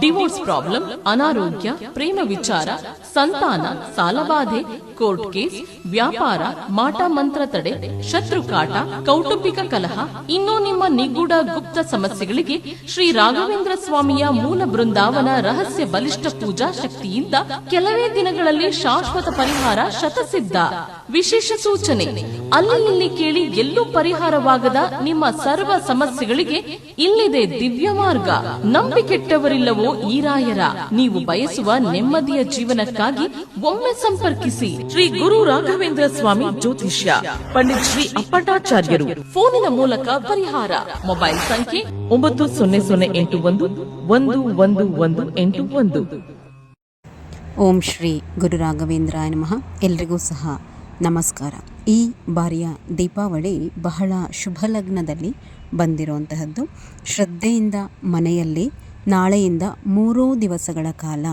Divorce problem ಅನಾರೋಗ್ಯ, ಪ್ರೇಮ ವಿಚಾರ, ಸಂತಾನ, ಸಾಲಬಾಧೆ ಕೋರ್ಟ್ ಕೇಸ್ ವ್ಯಾಪಾರ, ಮಾಟ ಮಂತ್ರ ತಡೆ ಶತ್ರು ಕಾಟ ಕೌಟುಂಬಿಕ ಕಲಹ, ಇನ್ನೂ ನಿಮ್ಮ ನಿಗೂಢ ಗುಪ್ತ ಸಮಸ್ಯೆಗಳಿಗೆ ಶ್ರೀ ರಾಘವೇಂದ್ರ ಸ್ವಾಮಿಯ ಮೂಲ ಬೃಂದಾವನ ರಹಸ್ಯ ಬಲಿಷ್ಠ ಪೂಜಾ ಶಕ್ತಿಯಿಂದ ಕೆಲವೇ ದಿನಗಳಲ್ಲಿ ಶಾಶ್ವತ ಪರಿಹಾರ ಶತಸಿದ್ಧ. ವಿಶೇಷ ಸೂಚನೆ, ಅಲ್ಲಿ ಇಲ್ಲಿ ಕೇಳಿ ಎಲ್ಲೂ ಪರಿಹಾರವಾಗದ ನಿಮ್ಮ ಸರ್ವ ಸಮಸ್ಯೆಗಳಿಗೆ ಇಲ್ಲಿದೆ ದಿವ್ಯ ಮಾರ್ಗ. ನಂಬಿಕೆಟ್ಟವರಿಲ್ಲವೋ ಈ ಈರಾಯರ, ನೀವು ಬಯಸುವ ನೆಮ್ಮದಿಯ ಜೀವನಕ್ಕಾಗಿ ಒಮ್ಮೆ ಸಂಪರ್ಕಿಸಿ. ಶ್ರೀ ಗುರು ರಾಘವೇಂದ್ರ ಸ್ವಾಮಿ ಜ್ಯೋತಿಷ್ಯ, ಪಂಡಿತ್ ಶ್ರೀ ಅಪ್ಪಟಾಚಾರ್ಯರು ಫೋನಿನ ಮೂಲಕ ಪರಿಹಾರ. ಮೊಬೈಲ್ ಸಂಖ್ಯೆ ಒಂಬತ್ತು ಸೊನ್ನೆ ಸೊನ್ನೆ ಎಂಟು ಒಂದು ಒಂದು ಒಂದು ಒಂದು ಎಂಟು ಒಂದು. ಓಂ ಶ್ರೀ ಗುರು ರಾಘವೇಂದ್ರಾಯ ನಮಃ. ಎಲ್ರಿಗೂ ಸಹ ನಮಸ್ಕಾರ. ಈ ಬಾರಿಯ ದೀಪಾವಳಿ ಬಹಳ ಶುಭ ಲಗ್ನದಲ್ಲಿ ಬಂದಿರುವಂತಹದ್ದು. ಶ್ರದ್ಧೆಯಿಂದ ಮನೆಯಲ್ಲಿ ನಾಳೆಯಿಂದ ಮೂರೂ ದಿವಸಗಳ ಕಾಲ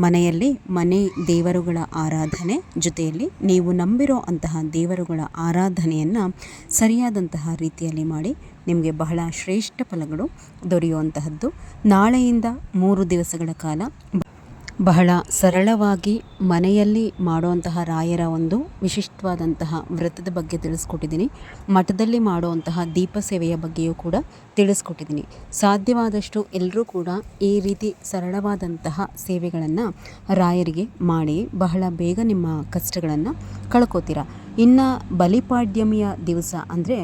ಮನೆಯಲ್ಲಿ ಮನೆ ದೇವರುಗಳ ಆರಾಧನೆ ಜೊತೆಯಲ್ಲಿ ನೀವು ನಂಬಿರೋ ಅಂತಹ ದೇವರುಗಳ ಆರಾಧನೆಯನ್ನು ಸರಿಯಾದಂತಹ ರೀತಿಯಲ್ಲಿ ಮಾಡಿ ನಿಮಗೆ ಬಹಳ ಶ್ರೇಷ್ಠ ಫಲಗಳು ದೊರೆಯುವಂತಹದ್ದು. ನಾಳೆಯಿಂದ ಮೂರು ದಿವಸಗಳ ಕಾಲ ಬಹಳ ಸರಳವಾಗಿ ಮನೆಯಲ್ಲಿ ಮಾಡುವಂತಹ ರಾಯರ ಒಂದು ವಿಶಿಷ್ಟವಾದಂತಹ ವ್ರತದ ಬಗ್ಗೆ ತಿಳಿಸ್ಕೊಟ್ಟಿದ್ದೀನಿ. ಮಠದಲ್ಲಿ ಮಾಡುವಂತಹ ದೀಪ ಸೇವೆಯ ಬಗ್ಗೆಯೂ ಕೂಡ ತಿಳಿಸ್ಕೊಟ್ಟಿದ್ದೀನಿ. ಸಾಧ್ಯವಾದಷ್ಟು ಎಲ್ಲರೂ ಕೂಡ ಈ ರೀತಿ ಸರಳವಾದಂತಹ ಸೇವೆಗಳನ್ನು ರಾಯರಿಗೆ ಮಾಡಿ ಬಹಳ ಬೇಗ ನಿಮ್ಮ ಕಷ್ಟಗಳನ್ನು ಕಳ್ಕೋತೀರ. ಇನ್ನು ಬಲಿಪಾಡ್ಯಮಿಯ ದಿವಸ ಅಂದರೆ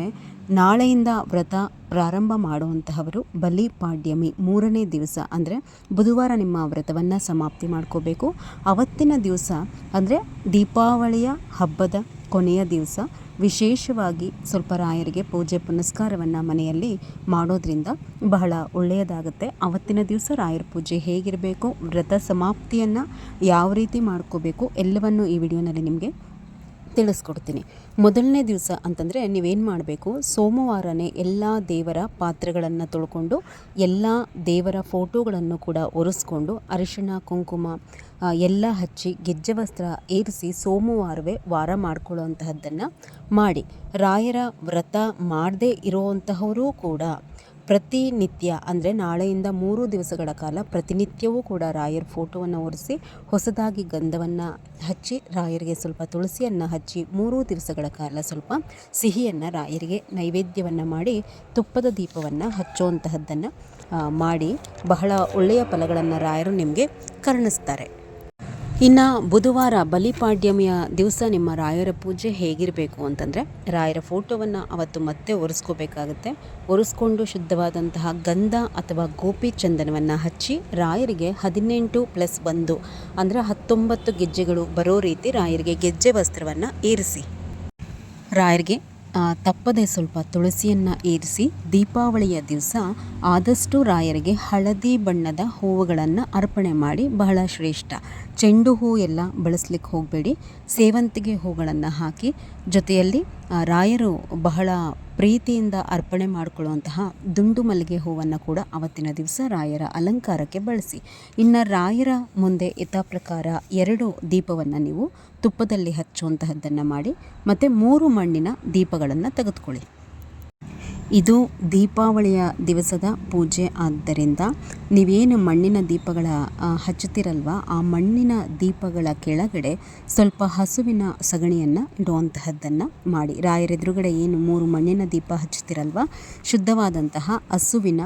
ನಾಳೆಯಿಂದ ವ್ರತ ಪ್ರಾರಂಭ ಮಾಡುವಂತಹವರು ಬಲಿಪಾಡ್ಯಮಿ ಮೂರನೇ ದಿವಸ, ಅಂದರೆ ಬುಧವಾರ ನಿಮ್ಮ ವ್ರತವನ್ನು ಸಮಾಪ್ತಿ ಮಾಡ್ಕೋಬೇಕು. ಅವತ್ತಿನ ದಿವಸ, ಅಂದರೆ ದೀಪಾವಳಿಯ ಹಬ್ಬದ ಕೊನೆಯ ದಿವಸ, ವಿಶೇಷವಾಗಿ ಸ್ವಲ್ಪ ರಾಯರಿಗೆ ಪೂಜೆ ಪುನಸ್ಕಾರವನ್ನು ಮನೆಯಲ್ಲಿ ಮಾಡೋದ್ರಿಂದ ಬಹಳ ಒಳ್ಳೆಯದಾಗುತ್ತೆ. ಅವತ್ತಿನ ದಿವಸ ರಾಯರ ಪೂಜೆ ಹೇಗಿರಬೇಕು, ವ್ರತ ಸಮಾಪ್ತಿಯನ್ನು ಯಾವ ರೀತಿ ಮಾಡ್ಕೋಬೇಕು, ಎಲ್ಲವನ್ನು ಈ ವಿಡಿಯೋನಲ್ಲಿ ನಿಮಗೆ ತಿಳಿಸ್ಕೊಡ್ತೀನಿ. ಮೊದಲನೇ ದಿವಸ ಅಂತಂದರೆ ನೀವೇನು ಮಾಡಬೇಕು? ಸೋಮವಾರನೇ ಎಲ್ಲ ದೇವರ ಪಾತ್ರೆಗಳನ್ನು ತೊಳ್ಕೊಂಡು, ಎಲ್ಲ ದೇವರ ಫೋಟೋಗಳನ್ನು ಕೂಡ ಒರೆಸ್ಕೊಂಡು, ಅರಿಶಿಣ, ಕುಂಕುಮ ಎಲ್ಲ ಹಚ್ಚಿ ಗೆಜ್ಜೆ ವಸ್ತ್ರ ಏರಿಸಿ ಸೋಮವಾರವೇ ವಾರ ಮಾಡ್ಕೊಳ್ಳುವಂತಹದ್ದನ್ನು ಮಾಡಿ. ರಾಯರ ವ್ರತ ಮಾಡದೇ ಇರೋವಂತಹವರೂ ಕೂಡ ಪ್ರತಿನಿತ್ಯ ಅಂದರೆ ನಾಳೆಯಿಂದ ಮೂರು ದಿವಸಗಳ ಕಾಲ ಪ್ರತಿನಿತ್ಯವೂ ಕೂಡ ರಾಯರ ಫೋಟೋವನ್ನು ಒರೆಸಿ ಹೊಸದಾಗಿ ಗಂಧವನ್ನು ಹಚ್ಚಿ ರಾಯರಿಗೆ ಸ್ವಲ್ಪ ತುಳಸಿಯನ್ನು ಹಚ್ಚಿ ಮೂರು ದಿವಸಗಳ ಕಾಲ ಸ್ವಲ್ಪ ಸಿಹಿಯನ್ನು ರಾಯರಿಗೆ ನೈವೇದ್ಯವನ್ನು ಮಾಡಿ ತುಪ್ಪದ ದೀಪವನ್ನು ಹಚ್ಚುವಂತಹದ್ದನ್ನು ಮಾಡಿ ಬಹಳ ಒಳ್ಳೆಯ ಫಲಗಳನ್ನು ರಾಯರು ನಿಮಗೆ ಕರುಣಿಸ್ತಾರೆ. ಇನ್ನು ಬುಧವಾರ ಬಲಿಪಾಡ್ಯಮಿಯ ದಿವಸ ನಿಮ್ಮ ರಾಯರ ಪೂಜೆ ಹೇಗಿರಬೇಕು ಅಂತಂದರೆ ರಾಯರ ಫೋಟೋವನ್ನು ಅವತ್ತು ಮತ್ತೆ ಒರೆಸ್ಕೋಬೇಕಾಗುತ್ತೆ. ಒರೆಸ್ಕೊಂಡು ಶುದ್ಧವಾದಂತಹ ಗಂಧ ಅಥವಾ ಗೋಪಿ ಚಂದನವನ್ನು ಹಚ್ಚಿ ರಾಯರಿಗೆ ಹದಿನೆಂಟು ಪ್ಲಸ್ ಒಂದು ಅಂದರೆ ಹತ್ತೊಂಬತ್ತು ಗೆಜ್ಜೆಗಳು ಬರೋ ರೀತಿ ರಾಯರಿಗೆ ಗೆಜ್ಜೆ ವಸ್ತ್ರವನ್ನು ಏರಿಸಿ. ರಾಯರಿಗೆ ತಪ್ಪದೆ ಸ್ವಲ್ಪ ತುಳಸಿಯನ್ನು ಏರಿಸಿ ದೀಪಾವಳಿಯ ದಿವಸ ಆದಷ್ಟು ರಾಯರಿಗೆ ಹಳದಿ ಬಣ್ಣದ ಹೂವುಗಳನ್ನು ಅರ್ಪಣೆ ಮಾಡಿ ಬಹಳ ಶ್ರೇಷ್ಠ. ಚೆಂಡು ಹೂ ಎಲ್ಲ ಬಳಸ್ಲಿಕ್ಕೆ ಹೋಗಬೇಡಿ. ಸೇವಂತಿಗೆ ಹೂಗಳನ್ನು ಹಾಕಿ ಜೊತೆಯಲ್ಲಿ ರಾಯರು ಬಹಳ ಪ್ರೀತಿಯಿಂದ ಅರ್ಪಣೆ ಮಾಡಿಕೊಳ್ಳುವಂತಹ ದುಂಡು ಮಲ್ಲಿಗೆ ಹೂವನ್ನು ಕೂಡ ಅವತ್ತಿನ ದಿವಸ ರಾಯರ ಅಲಂಕಾರಕ್ಕೆ ಬಳಸಿ. ಇನ್ನು ರಾಯರ ಮುಂದೆ ಯಥಾ ಪ್ರಕಾರ ಎರಡು ದೀಪವನ್ನು ನೀವು ತುಪ್ಪದಲ್ಲಿ ಹಚ್ಚುವಂತಹದ್ದನ್ನು ಮಾಡಿ, ಮತ್ತು ಮೂರು ಮಣ್ಣಿನ ದೀಪಗಳನ್ನು ತೆಗೆದುಕೊಳ್ಳಿ. ಇದು ದೀಪಾವಳಿಯ ದಿವಸದ ಪೂಜೆ ಆದ್ದರಿಂದ ನೀವೇನು ಮಣ್ಣಿನ ದೀಪಗಳ ಹಚ್ಚುತ್ತಿರಲ್ವ? ಆ ಮಣ್ಣಿನ ದೀಪಗಳ ಕೆಳಗಡೆ ಸ್ವಲ್ಪ ಹಸುವಿನ ಸಗಣಿಯನ್ನು ಇಡುವಂತಹದ್ದನ್ನು ಮಾಡಿ. ರಾಯರ ಎದುರುಗಡೆ ಏನು ಮೂರು ಮಣ್ಣಿನ ದೀಪ ಹಚ್ಚುತ್ತೀರಲ್ವ? ಶುದ್ಧವಾದಂತಹ ಹಸುವಿನ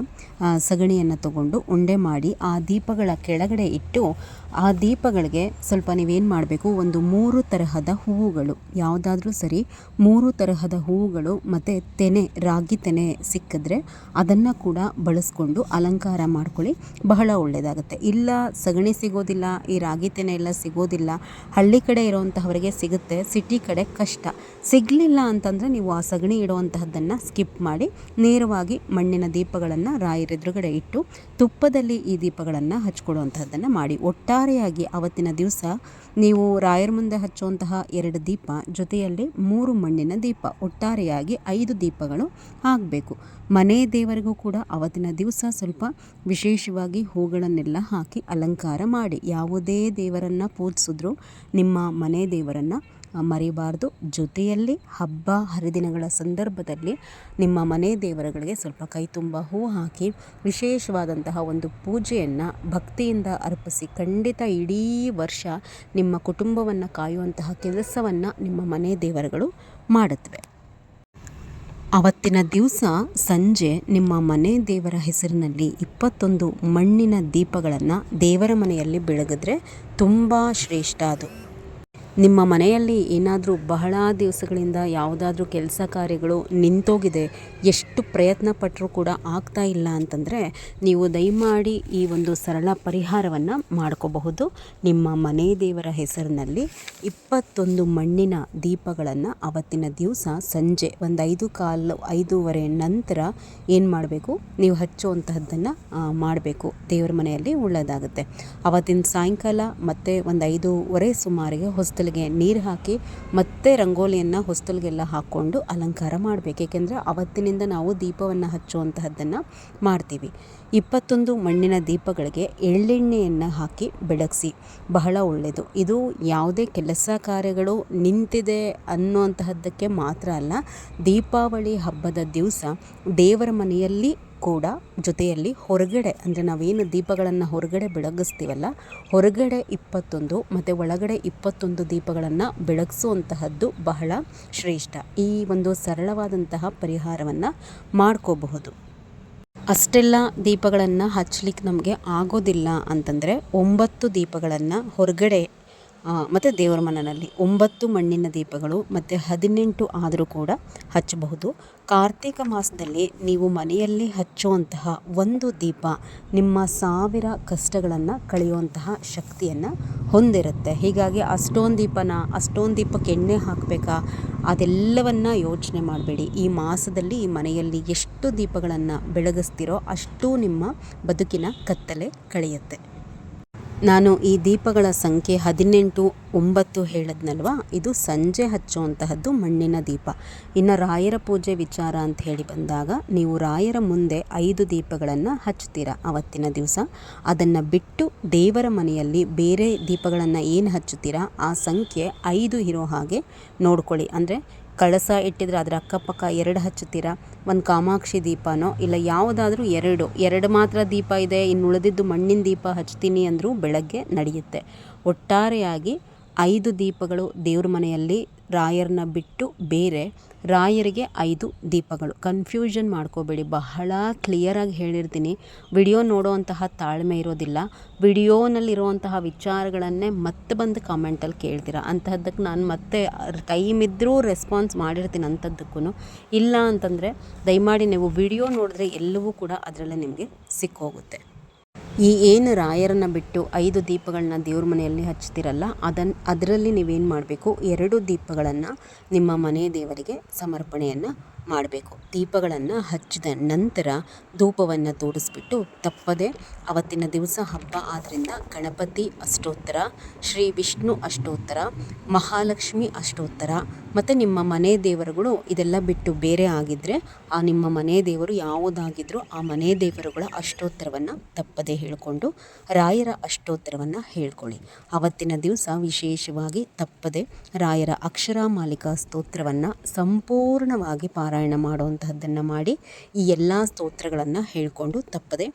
ಸಗಣಿಯನ್ನು ತಗೊಂಡು ಉಂಡೆ ಮಾಡಿ ಆ ದೀಪಗಳ ಕೆಳಗಡೆ ಇಟ್ಟು ಆ ದೀಪಗಳಿಗೆ ಸ್ವಲ್ಪ ನೀವೇನು ಮಾಡಬೇಕು, ಒಂದು ಮೂರು ತರಹದ ಹೂವುಗಳು, ಯಾವುದಾದ್ರೂ ಸರಿ ಮೂರು ತರಹದ ಹೂವುಗಳು ಮತ್ತು ತೆನೆ, ರಾಗಿ ತೆನೆ ಸಿಕ್ಕಿದ್ರೆ ಅದನ್ನು ಕೂಡ ಬಳಸ್ಕೊಂಡು ಅಲಂಕಾರ ಮಾಡ್ಕೊಳ್ಳಿ, ಬಹಳ ಒಳ್ಳೆಯದಾಗುತ್ತೆ ಇಲ್ಲ ಸಗಣಿ ಸಿಗೋದಿಲ್ಲ, ಈ ರಾಗಿ ತೆನೆ ಎಲ್ಲ ಸಿಗೋದಿಲ್ಲ, ಹಳ್ಳಿ ಕಡೆ ಇರೋವಂತಹವರಿಗೆ ಸಿಗುತ್ತೆ, ಸಿಟಿ ಕಡೆ ಕಷ್ಟ. ಸಿಗಲಿಲ್ಲ ಅಂತಂದರೆ ನೀವು ಆ ಸಗಣಿ ಇಡುವಂತಹದ್ದನ್ನು ಸ್ಕಿಪ್ ಮಾಡಿ, ನೇರವಾಗಿ ಮಣ್ಣಿನ ದೀಪಗಳನ್ನು ರಾಯರಿಗೆ ನೀರೆದುರುಗಡೆ ಇಟ್ಟು ತುಪ್ಪದಲ್ಲಿ ಈ ದೀಪಗಳನ್ನು ಹಚ್ಕೊಡುವಂಥದ್ದನ್ನು ಮಾಡಿ. ಒಟ್ಟಾರೆಯಾಗಿ ಅವತ್ತಿನ ದಿವಸ ನೀವು ರಾಯರ ಮುಂದೆ ಹಚ್ಚುವಂತಹ ಎರಡು ದೀಪ, ಜೊತೆಯಲ್ಲಿ ಮೂರು ಮಣ್ಣಿನ ದೀಪ, ಒಟ್ಟಾರೆಯಾಗಿ ಐದು ದೀಪಗಳು ಆಗಬೇಕು ಮನೆ ದೇವರಿಗೂ ಕೂಡ ಅವತ್ತಿನ ದಿವಸ ಸ್ವಲ್ಪ ವಿಶೇಷವಾಗಿ ಹೂಗಳನ್ನೆಲ್ಲ ಹಾಕಿ ಅಲಂಕಾರ ಮಾಡಿ. ಯಾವುದೇ ದೇವರನ್ನು ಪೂಜಿಸಿದ್ರೂ ನಿಮ್ಮ ಮನೆ ದೇವರನ್ನು ಮರಿಬಾರ್ದು ಜೊತೆಯಲ್ಲಿ ಹಬ್ಬ ಹರಿದಿನಗಳ ಸಂದರ್ಭದಲ್ಲಿ ನಿಮ್ಮ ಮನೆ ದೇವರುಗಳಿಗೆ ಸ್ವಲ್ಪ ಕೈ ತುಂಬ ಹೂ ಹಾಕಿ ವಿಶೇಷವಾದಂತಹ ಒಂದು ಪೂಜೆಯನ್ನು ಭಕ್ತಿಯಿಂದ ಅರ್ಪಿಸಿ ಖಂಡಿತ ಇಡೀ ವರ್ಷ ನಿಮ್ಮ ಕುಟುಂಬವನ್ನು ಕಾಯುವಂತಹ ಕೆಲಸವನ್ನು ನಿಮ್ಮ ಮನೆ ದೇವರುಗಳು ಮಾಡುತ್ತವೆ. ಅವತ್ತಿನ ದಿವಸ ಸಂಜೆ ನಿಮ್ಮ ಮನೆ ದೇವರ ಹೆಸರಿನಲ್ಲಿ ಇಪ್ಪತ್ತೊಂದು ಮಣ್ಣಿನ ದೀಪಗಳನ್ನು ದೇವರ ಮನೆಯಲ್ಲಿ ಬೆಳಗಿದ್ರೆ ತುಂಬ ಶ್ರೇಷ್ಠ ಅದು. ನಿಮ್ಮ ಮನೆಯಲ್ಲಿ ಏನಾದರೂ ಬಹಳ ದಿವಸಗಳಿಂದ ಯಾವುದಾದ್ರೂ ಕೆಲಸ ಕಾರ್ಯಗಳು ನಿಂತೋಗಿದೆ, ಎಷ್ಟು ಪ್ರಯತ್ನ ಪಟ್ಟರೂ ಕೂಡ ಆಗ್ತಾ ಇಲ್ಲ ಅಂತಂದರೆ ನೀವು ದಯಮಾಡಿ ಈ ಒಂದು ಸರಳ ಪರಿಹಾರವನ್ನು ಮಾಡ್ಕೋಬಹುದು. ನಿಮ್ಮ ಮನೆ ದೇವರ ಹೆಸರಿನಲ್ಲಿ ಇಪ್ಪತ್ತೊಂದು ಮಣ್ಣಿನ ದೀಪಗಳನ್ನು ಅವತ್ತಿನ ದಿವಸ ಸಂಜೆ ಒಂದು ಐದು ಕಾಲು ಐದೂವರೆ ನಂತರ ಏನು ಮಾಡಬೇಕು? ನೀವು ಹಚ್ಚುವಂತಹದ್ದನ್ನು ಮಾಡಬೇಕು. ದೇವರ ಮನೆಯಲ್ಲಿ ಒಳ್ಳೆಯದಾಗುತ್ತೆ ಅವತ್ತಿನ ಸಾಯಂಕಾಲ ಮತ್ತು ಒಂದು ಐದೂವರೆ ಸುಮಾರಿಗೆ ಹೊಸ್ತಲಿಗೆ ನೀರು ಹಾಕಿ ಮತ್ತೆ ರಂಗೋಲಿಯನ್ನು ಹೊಸ್ತಲಿಗೆಲ್ಲ ಹಾಕ್ಕೊಂಡು ಅಲಂಕಾರ ಮಾಡಬೇಕು. ಏಕೆಂದರೆ ಅವತ್ತಿನಿಂದ ನಾವು ದೀಪವನ್ನು ಹಚ್ಚುವಂತಹದ್ದನ್ನು ಮಾಡ್ತೀವಿ. ಇಪ್ಪತ್ತೊಂದು ಮಣ್ಣಿನ ದೀಪಗಳಿಗೆ ಎಳ್ಳೆಣ್ಣೆಯನ್ನು ಹಾಕಿ ಬೆಳಗಿಸಿ. ಬಹಳ ಒಳ್ಳೆಯದು ಇದು ಯಾವುದೇ ಕೆಲಸ ಕಾರ್ಯಗಳು ನಿಂತಿದೆ ಅನ್ನುವಂತಹದ್ದಕ್ಕೆ ಮಾತ್ರ ಅಲ್ಲ, ದೀಪಾವಳಿ ಹಬ್ಬದ ದಿವಸ ದೇವರ ಮನೆಯಲ್ಲಿ ಕೂಡ ಜೊತೆಯಲ್ಲಿ ಹೊರಗಡೆ, ಅಂದರೆ ನಾವೇನು ದೀಪಗಳನ್ನು ಹೊರಗಡೆ ಬೆಳಗಿಸ್ತೀವಲ್ಲ, ಹೊರಗಡೆ ಇಪ್ಪತ್ತೊಂದು ಮತ್ತು ಒಳಗಡೆ ಇಪ್ಪತ್ತೊಂದು ದೀಪಗಳನ್ನು ಬೆಳಗಿಸುವಂತಹದ್ದು ಬಹಳ ಶ್ರೇಷ್ಠ. ಈ ಒಂದು ಸರಳವಾದಂತಹ ಪರಿಹಾರವನ್ನು ಮಾಡ್ಕೋಬಹುದು. ಅಷ್ಟೆಲ್ಲ ದೀಪಗಳನ್ನು ಹಚ್ಚಲಿಕ್ಕೆ ನಮಗೆ ಆಗೋದಿಲ್ಲ ಅಂತಂದರೆ ಒಂಬತ್ತು ದೀಪಗಳನ್ನು ಹೊರಗಡೆ ಮತ್ತು ದೇವರ ಮನನಲ್ಲಿ ಒಂಬತ್ತು ಮಣ್ಣಿನ ದೀಪಗಳು ಮತ್ತು ಹದಿನೆಂಟು ಆದರೂ ಕೂಡ ಹಚ್ಚಬಹುದು. ಕಾರ್ತಿಕ ಮಾಸದಲ್ಲಿ ನೀವು ಮನೆಯಲ್ಲಿ ಹಚ್ಚುವಂತಹ ಒಂದು ದೀಪ ನಿಮ್ಮ ಸಾವಿರ ಕಷ್ಟಗಳನ್ನು ಕಳೆಯುವಂತಹ ಶಕ್ತಿಯನ್ನು ಹೊಂದಿರುತ್ತೆ. ಹೀಗಾಗಿ ಅಷ್ಟೊಂದು ದೀಪನ, ಅಷ್ಟೊಂದು ದೀಪಕ್ಕೆ ಎಣ್ಣೆ ಹಾಕಬೇಕಾ? ಅದೆಲ್ಲವನ್ನು ಯೋಚನೆ ಮಾಡಬೇಡಿ. ಈ ಮಾಸದಲ್ಲಿ ಈ ಮನೆಯಲ್ಲಿ ಎಷ್ಟು ದೀಪಗಳನ್ನು ಬೆಳಗಿಸ್ತೀರೋ ಅಷ್ಟು ನಿಮ್ಮ ಬದುಕಿನ ಕತ್ತಲೆ ಕಳೆಯುತ್ತೆ. ನಾನು ಈ ದೀಪಗಳ ಸಂಖ್ಯೆ ಹದಿನೆಂಟು, ಒಂಬತ್ತು ಹೇಳಿದ್ನಲ್ವ? ಇದು ಸಂಜೆ ಹಚ್ಚುವಂತಹದ್ದು ಮಣ್ಣಿನ ದೀಪ. ಇನ್ನು ರಾಯರ ಪೂಜೆ ವಿಚಾರ ಅಂತ ಹೇಳಿ ಬಂದಾಗ, ನೀವು ರಾಯರ ಮುಂದೆ ಐದು ದೀಪಗಳನ್ನು ಹಚ್ತೀರ ಅವತ್ತಿನ ದಿವಸ? ಅದನ್ನು ಬಿಟ್ಟು ದೇವರ ಮನೆಯಲ್ಲಿ ಬೇರೆ ದೀಪಗಳನ್ನು ಏನು ಹಚ್ಚುತ್ತೀರಾ? ಆ ಸಂಖ್ಯೆ ಐದು ಇರೋ ಹಾಗೆ ನೋಡ್ಕೊಳ್ಳಿ. ಅಂದರೆ ಕಳಸ ಇಟ್ಟಿದ್ರೆ ಅದರ ಅಕ್ಕಪಕ್ಕ ಎರಡು ಹಚ್ಚುತ್ತೀರಾ? ಒಂದು ಕಾಮಾಕ್ಷಿ ದೀಪನೋ? ಇಲ್ಲ ಯಾವುದಾದ್ರೂ ಎರಡು. ಎರಡು ಮಾತ್ರ ದೀಪ ಇದೆ ಇನ್ನು ಉಳಿದಿದ್ದು ಮಣ್ಣಿನ ದೀಪ ಹಚ್ತೀನಿ ಅಂದರೂ ಬೆಳಗ್ಗೆ ನಡೆಯುತ್ತೆ. ಒಟ್ಟಾರೆಯಾಗಿ ಐದು ದೀಪಗಳು ದೇವ್ರ ಮನೆಯಲ್ಲಿ ರಾಯರನ್ನ ಬಿಟ್ಟು ಬೇರೆ ರಾಯರಿಗೆ ಐದು ದೀಪಗಳು. ಕನ್ಫ್ಯೂಷನ್ ಮಾಡ್ಕೋಬೇಡಿ. ಬಹಳ ಕ್ಲಿಯರಾಗಿ ಹೇಳಿರ್ತೀನಿ. ವಿಡಿಯೋ ನೋಡುವಂತಹ ತಾಳ್ಮೆ ಇರೋದಿಲ್ಲ. ವಿಡಿಯೋನಲ್ಲಿರುವಂತಹ ವಿಚಾರಗಳನ್ನೇ ಮತ್ತೆ ಬಂದು ಕಾಮೆಂಟಲ್ಲಿ ಕೇಳ್ತೀರಾ? ಅಂತಹದ್ದಕ್ಕೆ ನಾನು ಮತ್ತೆ ಟೈಮ್ ಇದ್ದರೂ ರೆಸ್ಪಾನ್ಸ್ ಮಾಡಿರ್ತೀನಿ ಅಂಥದ್ದಕ್ಕೂ ಇಲ್ಲ ಅಂತಂದರೆ ದಯಮಾಡಿ ನೀವು ವಿಡಿಯೋ ನೋಡಿದ್ರೆ ಎಲ್ಲವೂ ಕೂಡ ಅದರಲ್ಲೇ ನಿಮಗೆ ಸಿಕ್ಕೋಗುತ್ತೆ. ಈ ಏನು ರಾಯರನ್ನ ಬಿಟ್ಟು ಐದು ದೀಪಗಳನ್ನ ದೇವ್ರ ಮನೆಯಲ್ಲಿ ಹಚ್ತಿರಲ್ಲ ಅದನ್ನು ಅದರಲ್ಲಿ ನೀವೇನು ಮಾಡಬೇಕು? ಎರಡು ದೀಪಗಳನ್ನು ನಿಮ್ಮ ಮನೆ ದೇವರಿಗೆ ಸಮರ್ಪಣೆಯನ್ನು ಮಾಡಬೇಕು. ದೀಪಗಳನ್ನು ಹಚ್ಚಿದ ನಂತರ ಧೂಪವನ್ನು ತೋರಿಸ್ಬಿಟ್ಟು ತಪ್ಪದೆ ಅವತ್ತಿನ ದಿವಸ ಹಬ್ಬ ಆದ್ದರಿಂದ ಗಣಪತಿ ಅಷ್ಟೋತ್ತರ, ಶ್ರೀ ವಿಷ್ಣು ಅಷ್ಟೋತ್ತರ, ಮಹಾಲಕ್ಷ್ಮಿ ಅಷ್ಟೋತ್ತರ ಮತ್ತು ನಿಮ್ಮ ಮನೆ ದೇವರುಗಳು ಇದೆಲ್ಲ ಬಿಟ್ಟು ಬೇರೆ ಆಗಿದ್ದರೆ ಆ ನಿಮ್ಮ ಮನೆ ದೇವರು ಯಾವುದಾಗಿದ್ದರೂ ಆ ಮನೆ ದೇವರುಗಳ ಅಷ್ಟೋತ್ತರವನ್ನು ತಪ್ಪದೆ ಹೇಳಿಕೊಂಡು ರಾಯರ ಅಷ್ಟೋತ್ತರವನ್ನು ಹೇಳ್ಕೊಳ್ಳಿ. ಅವತ್ತಿನ ದಿವಸ ವಿಶೇಷವಾಗಿ ತಪ್ಪದೆ ರಾಯರ ಅಕ್ಷರ ಮಾಲಿಕಾ ಸ್ತೋತ್ರವನ್ನು ಸಂಪೂರ್ಣವಾಗಿ ಪಾರಾಯಣ ಮಾಡುವಂತಹದ್ದನ್ನು ಮಾಡಿ ಈ ಎಲ್ಲ ಸ್ತೋತ್ರಗಳನ್ನು ಹೇಳಿಕೊಂಡು ತಪ್ಪದೆ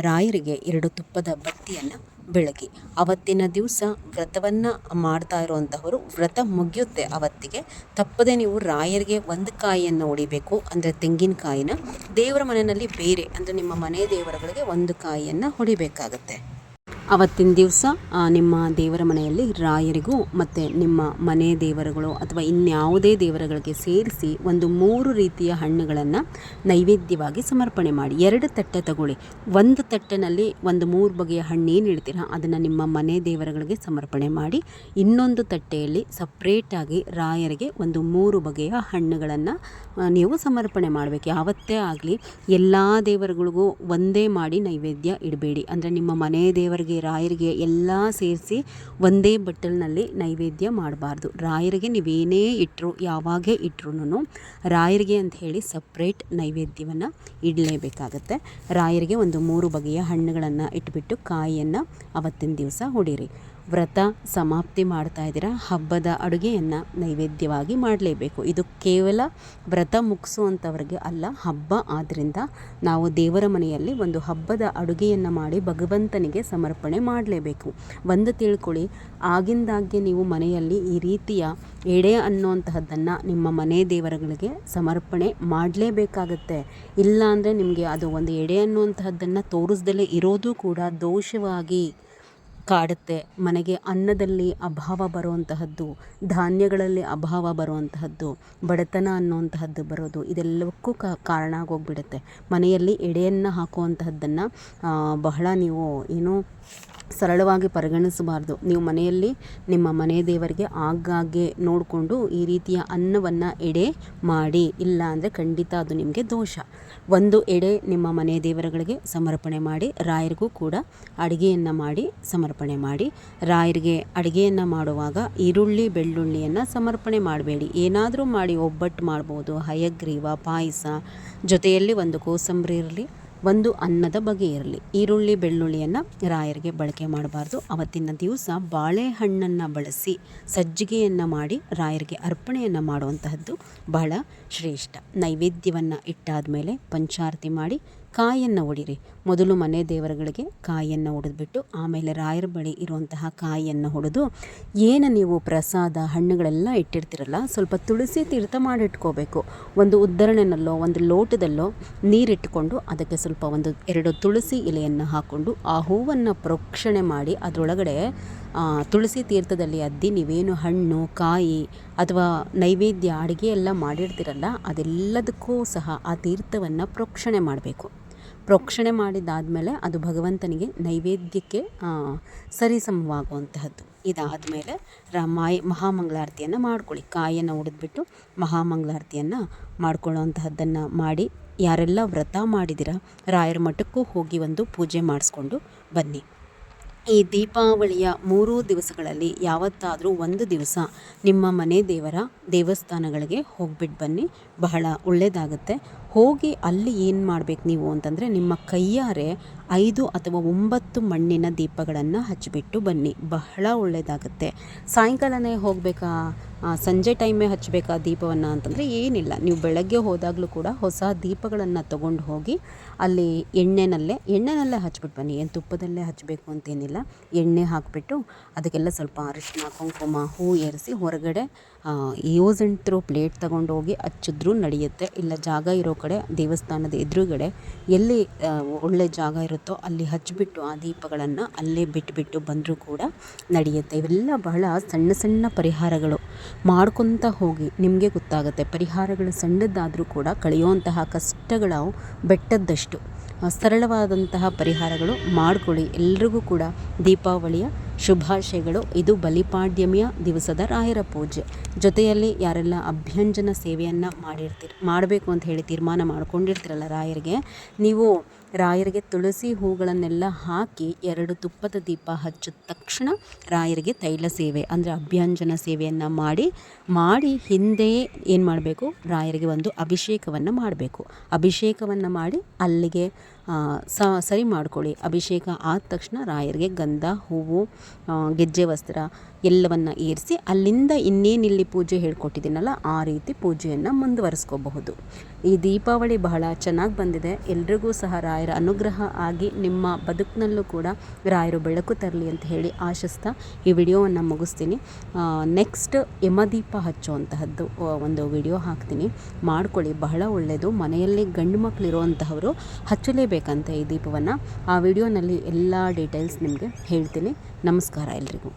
ರಾಯರಿಗೆ ಎರಡು ತುಪ್ಪದ ಬತ್ತಿಯನ್ನು ಬೆಳಗಿ ಅವತ್ತಿನ ದಿವಸ ವ್ರತವನ್ನು ಮಾಡ್ತಾ ಇರುವಂತಹವರು ವ್ರತ ಮುಗಿಯುತ್ತೆ ಅವತ್ತಿಗೆ. ತಪ್ಪದೆ ನೀವು ರಾಯರಿಗೆ ಒಂದು ಕಾಯಿಯನ್ನು ಹೊಡಿಬೇಕು ಅಂದರೆ ತೆಂಗಿನಕಾಯಿನ ದೇವರ ಮನೆಯಲ್ಲಿ ಬೇರೆ ಅಂದರೆ ನಿಮ್ಮ ಮನೆ ದೇವರುಗಳಿಗೆ ಒಂದು ಕಾಯಿಯನ್ನು ಹೊಡಿಬೇಕಾಗತ್ತೆ. ಅವತ್ತಿನ ದಿವಸ ನಿಮ್ಮ ದೇವರ ಮನೆಯಲ್ಲಿ ರಾಯರಿಗೂ ಮತ್ತು ನಿಮ್ಮ ಮನೆ ದೇವರುಗಳು ಅಥವಾ ಇನ್ಯಾವುದೇ ದೇವರುಗಳಿಗೆ ಸೇರಿಸಿ ಒಂದು ಮೂರು ರೀತಿಯ ಹಣ್ಣುಗಳನ್ನು ನೈವೇದ್ಯವಾಗಿ ಸಮರ್ಪಣೆ ಮಾಡಿ. ಎರಡು ತಟ್ಟೆ ತಗೊಳ್ಳಿ. ಒಂದು ತಟ್ಟೆನಲ್ಲಿ ಒಂದು ಮೂರು ಬಗೆಯ ಹಣ್ಣು ಏನು ಇಡ್ತೀರ, ಅದನ್ನು ನಿಮ್ಮ ಮನೆ ದೇವರುಗಳಿಗೆ ಸಮರ್ಪಣೆ ಮಾಡಿ, ಇನ್ನೊಂದು ತಟ್ಟೆಯಲ್ಲಿ ಸಪ್ರೇಟಾಗಿ ರಾಯರಿಗೆ ಒಂದು ಮೂರು ಬಗೆಯ ಹಣ್ಣುಗಳನ್ನು ನೀವು ಸಮರ್ಪಣೆ ಮಾಡಬೇಕು. ಯಾವತ್ತೇ ಆಗಲಿ, ಎಲ್ಲ ದೇವರುಗಳಿಗೂ ಒಂದೇ ಮಾಡಿ ನೈವೇದ್ಯ ಇಡಬೇಡಿ. ಅಂದರೆ ನಿಮ್ಮ ಮನೆ ದೇವರಿಗೆ ರಾಯರಿಗೆ ಎಲ್ಲ ಸೇರಿಸಿ ಒಂದೇ ಬಟ್ಟಲಿನಲ್ಲಿ ನೈವೇದ್ಯ ಮಾಡಬಾರ್ದು. ರಾಯರಿಗೆ ನೀವೇನೇ ಇಟ್ಟರು ಯಾವಾಗೇ ಇಟ್ಟರು ರಾಯರಿಗೆ ಅಂತ ಹೇಳಿ ಸಪ್ರೇಟ್ ನೈವೇದ್ಯವನ್ನು ಇಡಲೇಬೇಕಾಗತ್ತೆ. ರಾಯರಿಗೆ ಒಂದು ಮೂರು ಬಗೆಯ ಹಣ್ಣುಗಳನ್ನು ಇಟ್ಬಿಟ್ಟು ಕಾಯಿಯನ್ನು ಅವತ್ತಿನ ದಿವಸ ಹೊಡೀರಿ ವ್ರತ ಸಮಾಪ್ತಿ ಮಾಡ್ತಾ ಇದ್ದೀರಾ, ಹಬ್ಬದ ಅಡುಗೆಯನ್ನು ನೈವೇದ್ಯವಾಗಿ ಮಾಡಲೇಬೇಕು. ಇದು ಕೇವಲ ವ್ರತ ಮುಗಿಸುವಂಥವ್ರಿಗೆ ಅಲ್ಲ, ಹಬ್ಬ ಆದ್ದರಿಂದ ನಾವು ದೇವರ ಮನೆಯಲ್ಲಿ ಒಂದು ಹಬ್ಬದ ಅಡುಗೆಯನ್ನು ಮಾಡಿ ಭಗವಂತನಿಗೆ ಸಮರ್ಪಣೆ ಮಾಡಲೇಬೇಕು. ಒಂದು ತಿಳ್ಕೊಳ್ಳಿ, ಆಗಿಂದಾಗ್ಗೆ ನೀವು ಮನೆಯಲ್ಲಿ ಈ ರೀತಿಯ ಎಡೆ ಅನ್ನುವಂತಹದ್ದನ್ನು ನಿಮ್ಮ ಮನೆ ದೇವರುಗಳಿಗೆ ಸಮರ್ಪಣೆ ಮಾಡಲೇಬೇಕಾಗತ್ತೆ. ಇಲ್ಲ ಅಂದರೆ ನಿಮಗೆ ಅದು ಒಂದು ಎಡೆ ಅನ್ನುವಂತಹದ್ದನ್ನು ತೋರಿಸ್ದಲೇ ಇರೋದು ಕೂಡ ದೋಷವಾಗಿ. ಕಾಡುತ್ತೆ. ಮನೆಗೆ ಅನ್ನದಲ್ಲಿ ಅಭಾವ ಬರುವಂತಹದ್ದು, ಧಾನ್ಯಗಳಲ್ಲಿ ಅಭಾವ ಬರುವಂತಹದ್ದು, ಬಡತನ ಅನ್ನುವಂತಹದ್ದು ಬರೋದು ಇದೆಲ್ಲವಕ್ಕೂ ಕಾರಣ ಆಗೋಗ್ಬಿಡುತ್ತೆ. ಮನೆಯಲ್ಲಿ ಎಡೆಯನ್ನು ಹಾಕುವಂತಹದ್ದನ್ನು ಬಹಳ ನೀವು ಏನು ಸರಳವಾಗಿ ಪರಿಗಣಿಸಬಾರ್ದು. ನೀವು ಮನೆಯಲ್ಲಿ ನಿಮ್ಮ ಮನೆ ದೇವರಿಗೆ ಆಗಾಗ್ಗೆ ನೋಡಿಕೊಂಡು ಈ ರೀತಿಯ ಅನ್ನವನ್ನು ಎಡೆ ಮಾಡಿ, ಇಲ್ಲ ಅಂದರೆ ಖಂಡಿತ ಅದು ನಿಮಗೆ ದೋಷ. ಒಂದು ಎಡೆ ನಿಮ್ಮ ಮನೆ ದೇವರುಗಳಿಗೆ ಸಮರ್ಪಣೆ ಮಾಡಿ, ರಾಯರಿಗೂ ಕೂಡ ಅಡುಗೆಯನ್ನು ಮಾಡಿ ಸಮರ್ಪಣೆ ಮಾಡಿ ರಾಯರಿಗೆ ಅಡುಗೆಯನ್ನು ಮಾಡುವಾಗ ಈರುಳ್ಳಿ, ಬೆಳ್ಳುಳ್ಳಿಯನ್ನು ಸಮರ್ಪಣೆ ಮಾಡಬೇಡಿ. ಏನಾದರೂ ಮಾಡಿ ಒಬ್ಬಟ್ಟು ಮಾಡ್ಬೋದು. ಹಯಗ್ರೀವ, ಪಾಯಸ ಜೊತೆಯಲ್ಲಿ ಒಂದು ಕೋಸಂಬರಿ ಇರಲಿ, ಒಂದು ಅನ್ನದ ಬಗೆ ಇರಲಿ. ಈರುಳ್ಳಿ, ಬೆಳ್ಳುಳ್ಳಿಯನ್ನು ರಾಯರಿಗೆ ಬಳಕೆ ಮಾಡಬಾರ್ದು. ಅವತ್ತಿನ ದಿವಸ ಬಾಳೆಹಣ್ಣನ್ನು ಬಳಸಿ ಸಜ್ಜಿಗೆಯನ್ನು ಮಾಡಿ ರಾಯರಿಗೆ ಅರ್ಪಣೆಯನ್ನು ಮಾಡುವಂತಹದ್ದು ಬಹಳ ಶ್ರೇಷ್ಠ. ನೈವೇದ್ಯವನ್ನು ಇಟ್ಟಾದ ಮೇಲೆ ಪಂಚಾರತಿ ಮಾಡಿ ಕಾಯನ್ನು ಹೊಡಿರಿ ಮೊದಲು ಮನೆ ದೇವರುಗಳಿಗೆ ಕಾಯನ್ನು ಹೊಡೆದ್ಬಿಟ್ಟು ಆಮೇಲೆ ರಾಯರ ಬಳಿ ಇರುವಂತಹ ಕಾಯಿಯನ್ನು ಹೊಡೆದು ಏನು ನೀವು ಪ್ರಸಾದ ಹಣ್ಣುಗಳೆಲ್ಲ ಇಟ್ಟಿರ್ತೀರಲ್ಲ, ಸ್ವಲ್ಪ ತುಳಸಿ ತೀರ್ಥ ಮಾಡಿಟ್ಕೋಬೇಕು. ಒಂದು ಉದ್ದರಣೆನಲ್ಲೋ, ಒಂದು ಲೋಟದಲ್ಲೋ ನೀರಿಟ್ಟುಕೊಂಡು ಅದಕ್ಕೆ ಸ್ವಲ್ಪ ಒಂದು ಎರಡು ತುಳಸಿ ಎಲೆಯನ್ನು ಹಾಕ್ಕೊಂಡು ಆ ಹೂವನ್ನು ಪ್ರೋಕ್ಷಣೆ ಮಾಡಿ, ಅದರೊಳಗಡೆ ತುಳಸಿ ತೀರ್ಥದಲ್ಲಿ ಅದ್ದಿ ನೀವೇನು ಹಣ್ಣು, ಕಾಯಿ ಅಥವಾ ನೈವೇದ್ಯ, ಅಡುಗೆ ಎಲ್ಲ ಮಾಡಿರ್ತೀರಲ್ಲ, ಅದೆಲ್ಲದಕ್ಕೂ ಸಹ ಆ ತೀರ್ಥವನ್ನು ಪ್ರೋಕ್ಷಣೆ ಮಾಡಬೇಕು. ಪ್ರೋಕ್ಷಣೆ ಮಾಡಿದ್ದಾದಮೇಲೆ ಅದು ಭಗವಂತನಿಗೆ ನೈವೇದ್ಯಕ್ಕೆ ಸರಿಸಮವಾಗುವಂತಹದ್ದು. ಇದಾದಮೇಲೆ ರ, ಮಾಯ್, ಮಹಾಮಂಗಳಾರತಿಯನ್ನು ಮಾಡ್ಕೊಳ್ಳಿ. ಕಾಯನ್ನು ಒಡೆದ್ಬಿಟ್ಟು ಮಹಾಮಂಗಳಾರತಿಯನ್ನು ಮಾಡ್ಕೊಳ್ಳೋವಂತಹದ್ದನ್ನು ಮಾಡಿ, ಯಾರೆಲ್ಲ ವ್ರತ ಮಾಡಿದಿರ, ರಾಯರ ಮಠಕ್ಕೂ ಹೋಗಿ ಒಂದು ಪೂಜೆ ಮಾಡಿಸ್ಕೊಂಡು ಬನ್ನಿ. ಈ ದೀಪಾವಳಿಯ ಮೂರೂ ದಿವಸಗಳಲ್ಲಿ ಯಾವತ್ತಾದರೂ ಒಂದು ದಿವಸ ನಿಮ್ಮ ಮನೆ ದೇವರ ದೇವಸ್ಥಾನಗಳಿಗೆ ಹೋಗ್ಬಿಟ್ಟು ಬನ್ನಿ. ಬಹಳ ಒಳ್ಳೆಯದಾಗುತ್ತೆ ಹೋಗಿ ಅಲ್ಲಿ ಏನು ಮಾಡ್ಬೇಕು ನೀವು ಅಂತಂದರೆ ನಿಮ್ಮ ಕೈಯಾರೆ ಐದು ಅಥವಾ ಒಂಬತ್ತು ಮಣ್ಣಿನ ದೀಪಗಳನ್ನು ಹಚ್ಚಿಬಿಟ್ಟು ಬನ್ನಿ. ಬಹಳ ಒಳ್ಳೆಯದಾಗುತ್ತೆ ಸಾಯಂಕಾಲನೇ ಹೋಗಬೇಕಾ? ಸಂಜೆ ಟೈಮೇ ಹಚ್ಚಬೇಕಾ ದೀಪವನ್ನು ಅಂತಂದರೆ ಏನಿಲ್ಲ. ನೀವು ಬೆಳಗ್ಗೆ ಹೋದಾಗಲೂ ಕೂಡ ಹೊಸ ದೀಪಗಳನ್ನು ತಗೊಂಡು ಹೋಗಿ ಅಲ್ಲಿ ಎಣ್ಣೆನಲ್ಲೇ ಎಣ್ಣೆನಲ್ಲೇ ಹಚ್ಬಿಟ್ಟು ಬನ್ನಿ. ಏನು ತುಪ್ಪದಲ್ಲೇ ಹಚ್ಚಬೇಕು ಅಂತೇನಿಲ್ಲ. ಎಣ್ಣೆ ಹಾಕಿಬಿಟ್ಟು ಅದಕ್ಕೆಲ್ಲ ಸ್ವಲ್ಪ ಅರಿಶಿನ ಕುಂಕುಮ, ಹೂ ಏರಿಸಿ ಹೊರಗಡೆ ಯೂಸ್ ಆ್ಯಂಡ್ ತ್ರೋ ಪ್ಲೇಟ್ ತಗೊಂಡೋಗಿ ಹಚ್ಚಿದ್ರೂ ನಡೆಯುತ್ತೆ. ಇಲ್ಲ, ಜಾಗ ಇರೋ ಕಡೆ, ದೇವಸ್ಥಾನದ ಎದುರುಗಡೆ ಎಲ್ಲಿ ಒಳ್ಳೆ ಜಾಗ ಇರುತ್ತೋ ಅಲ್ಲಿ ಹಚ್ಚಿಬಿಟ್ಟು ಆ ದೀಪಗಳನ್ನು ಅಲ್ಲೇ ಬಿಟ್ಟುಬಿಟ್ಟು ಬಂದರೂ ಕೂಡ ನಡೆಯುತ್ತೆ. ಇವೆಲ್ಲ ಬಹಳ ಸಣ್ಣ ಸಣ್ಣ ಪರಿಹಾರಗಳು. ಮಾಡ್ಕೊತ ಹೋಗಿ ನಿಮಗೆ ಗೊತ್ತಾಗುತ್ತೆ. ಪರಿಹಾರಗಳು ಸಣ್ಣದಾದರೂ ಕೂಡ ಕಳೆಯುವಂತಹ ಕಷ್ಟಗಳು ಬೆಟ್ಟದ್ದಷ್ಟು. ಸರಳವಾದಂತಹ ಪರಿಹಾರಗಳು ಮಾಡಿಕೊಳ್ಳಿ. ಎಲ್ರಿಗೂ ಕೂಡ ದೀಪಾವಳಿಯ ಶುಭಾಶಯಗಳು. ಇದು ಬಲಿಪಾಡ್ಯಮಿಯ ದಿವಸದ ರಾಯರ ಪೂಜೆ. ಜೊತೆಯಲ್ಲಿ ಯಾರೆಲ್ಲ ಅಭ್ಯಂಜನ ಸೇವೆಯನ್ನು ಮಾಡಿರ್ತೀರಿ, ಮಾಡಬೇಕು ಅಂತ ಹೇಳಿ ತೀರ್ಮಾನ ಮಾಡ್ಕೊಂಡಿರ್ತೀರಲ್ಲ ರಾಯರಿಗೆ, ನೀವು ರಾಯರಿಗೆ ತುಳಸಿ ಹೂಗಳನ್ನೆಲ್ಲ ಹಾಕಿ ಎರಡು ತುಪ್ಪದ ದೀಪ ಹಚ್ಚಿದ ತಕ್ಷಣ ರಾಯರಿಗೆ ತೈಲ ಸೇವೆ, ಅಂದರೆ ಅಭ್ಯಂಜನ ಸೇವೆಯನ್ನು ಮಾಡಿ ಮಾಡಿ ಹಿಂದೆಯೇ ಏನು ಮಾಡಬೇಕು? ರಾಯರಿಗೆ ಒಂದು ಅಭಿಷೇಕವನ್ನು ಮಾಡಬೇಕು. ಅಭಿಷೇಕವನ್ನು ಮಾಡಿ ಅಲ್ಲಿಗೆ ಸರಿ ಮಾಡ್ಕೊಳ್ಳಿ. ಅಭಿಷೇಕ ಆದ ತಕ್ಷಣ ರಾಯರಿಗೆ ಗಂಧ ಹೂವು ಗೆಜ್ಜೆ ವಸ್ತ್ರ ಎಲ್ಲವನ್ನು ಏರಿಸಿ ಅಲ್ಲಿಂದ ಇನ್ನೇನು ಇಲ್ಲಿ ಪೂಜೆ ಹೇಳ್ಕೊಟ್ಟಿದ್ದೀನಲ್ಲ, ಆ ರೀತಿ ಪೂಜೆಯನ್ನು ಮುಂದುವರಿಸ್ಕೋಬಹುದು. ಈ ದೀಪಾವಳಿ ಬಹಳ ಚೆನ್ನಾಗಿ ಬಂದಿದೆ. ಎಲ್ರಿಗೂ ಸಹ ರಾಯರ ಅನುಗ್ರಹ ಆಗಿ ನಿಮ್ಮ ಬದುಕಿನಲ್ಲೂ ಕೂಡ ರಾಯರು ಬೆಳಕು ತರಲಿ ಅಂತ ಹೇಳಿ ಆಶಿಸ್ತಾ ಈ ವಿಡಿಯೋವನ್ನು ಮುಗಿಸ್ತೀನಿ. ನೆಕ್ಸ್ಟ್ ಯಮದೀಪ ಹಚ್ಚುವಂತಹದ್ದು ಒಂದು ವಿಡಿಯೋ ಹಾಕ್ತೀನಿ. ಮಾಡ್ಕೊಳ್ಳಿ, ಬಹಳ ಒಳ್ಳೆಯದು ಮನೆಯಲ್ಲಿ ಗಂಡು ಮಕ್ಕಳಿರುವಂತಹವರು ಹಚ್ಚಲೇಬೇಕಂತ ಈ ದೀಪವನ್ನು. ಆ ವಿಡಿಯೋನಲ್ಲಿ ಎಲ್ಲ ಡೀಟೇಲ್ಸ್ ನಿಮಗೆ ಹೇಳ್ತೀನಿ. ನಮಸ್ಕಾರ ಎಲ್ರಿಗೂ.